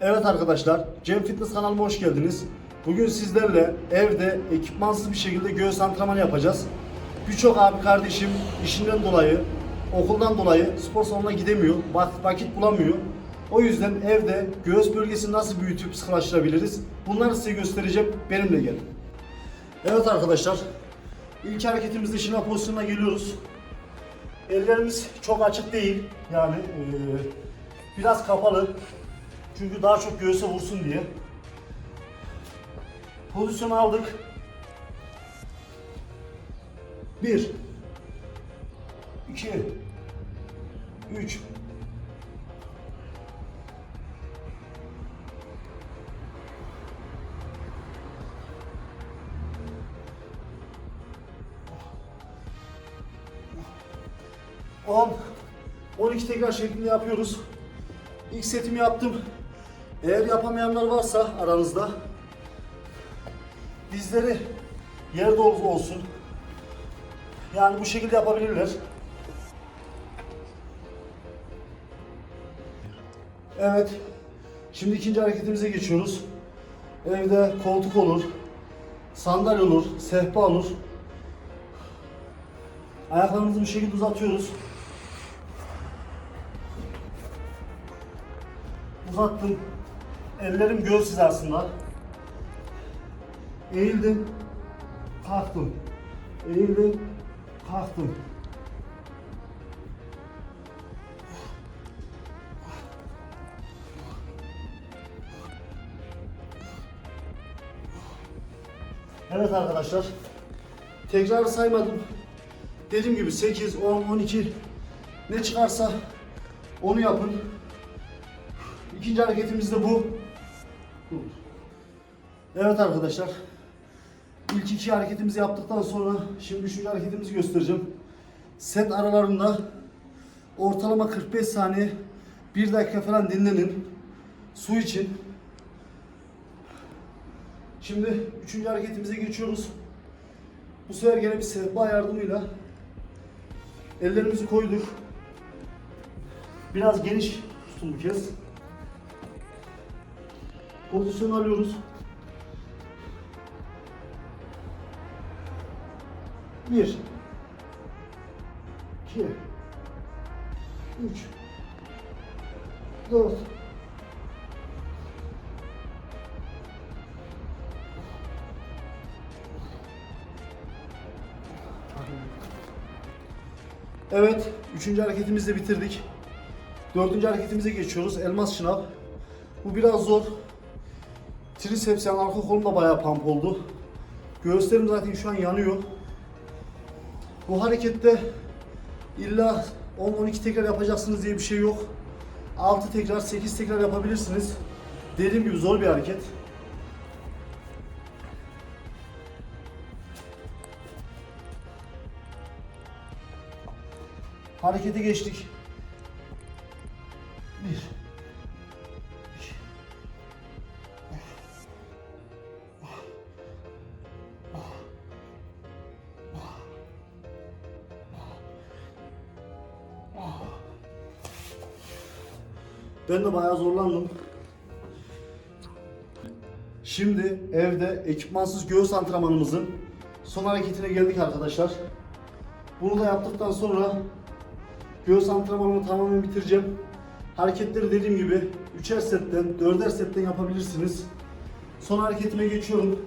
Evet arkadaşlar, Cem Fitness kanalıma hoş geldiniz. Bugün sizlerle evde ekipmansız bir şekilde göğüs antrenmanı yapacağız. Birçok abi kardeşim işinden dolayı, okuldan dolayı spor salonuna gidemiyor, vak- vakit bulamıyor. O yüzden evde göğüs bölgesini nasıl büyütüp sıkılaştırabiliriz? Bunları size göstereceğim. Benimle gelin. Evet arkadaşlar, ilk hareketimizde şınav pozisyonuna geliyoruz. Ellerimiz çok açık değil. Yani eee, biraz kapalı. Çünkü daha çok göğüse vursun diye. Pozisyon aldık. Bir. iki, Üç. On. 12 tekrar şeklinde yapıyoruz. İlk setimi yaptım. Eğer yapamayanlar varsa aranızda dizleri yerde ol- olsun. Yani bu şekilde yapabilirler. Evet. Şimdi ikinci hareketimize geçiyoruz. Evde koltuk olur, sandalye olur, sehpa olur. Ayaklarımızı bu şekilde uzatıyoruz. Uzattım. Ellerim göğüs hizasında. Eğildim. Kalktım. Eğildim. Kalktım. Evet arkadaşlar. Tekrar saymadım. Dediğim gibi 8, 10, 12 ne çıkarsa onu yapın. İkinci hareketimiz de bu. Evet arkadaşlar. İlk iki hareketimizi yaptıktan sonra şimdi üçüncü hareketimizi göstereceğim. Set aralarında ortalama 45 saniye 1 dakika falan dinlenin. Su için. Şimdi üçüncü hareketimize geçiyoruz. Bu sefer gene bir sehpa yardımıyla ellerimizi koyduk. Biraz geniş tutun bu kez. Pozisyon alıyoruz. Bir. iki, Üç. Dört. Evet, üçüncü hareketimizi de bitirdik. Dördüncü hareketimize geçiyoruz. Elmas şınav. Bu biraz zor. Triceps yani arka kolum da bayağı pump oldu. Göğüslerim zaten şu an yanıyor. Bu harekette illa 10-12 tekrar yapacaksınız diye bir şey yok. 6 tekrar, 8 tekrar yapabilirsiniz. Dediğim gibi zor bir hareket. Harekete geçtik. Ben de bayağı zorlandım. Şimdi evde ekipmansız göğüs antrenmanımızın son hareketine geldik arkadaşlar. Bunu da yaptıktan sonra göğüs antrenmanımı tamamen bitireceğim. Hareketleri dediğim gibi 3'er setten, 4'er setten yapabilirsiniz. Son hareketime geçiyorum.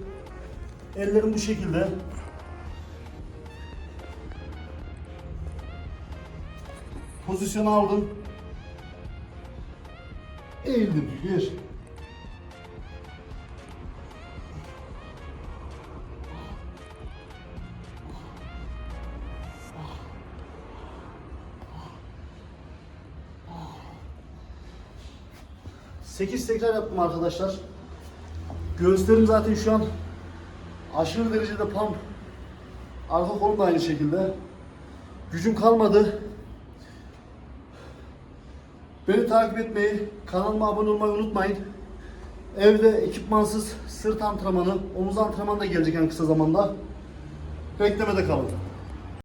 Ellerim bu şekilde. Pozisyon aldım. Eğildim. Bir. Sekiz tekrar yaptım arkadaşlar. Göğüslerim zaten şu an aşırı derecede pump. Arka kolum da aynı şekilde. Gücüm kalmadı. Beni takip etmeyi, kanalıma abone olmayı unutmayın. Evde ekipmansız sırt antrenmanı, omuz antrenmanı da gelecek en kısa zamanda. Beklemede kalın.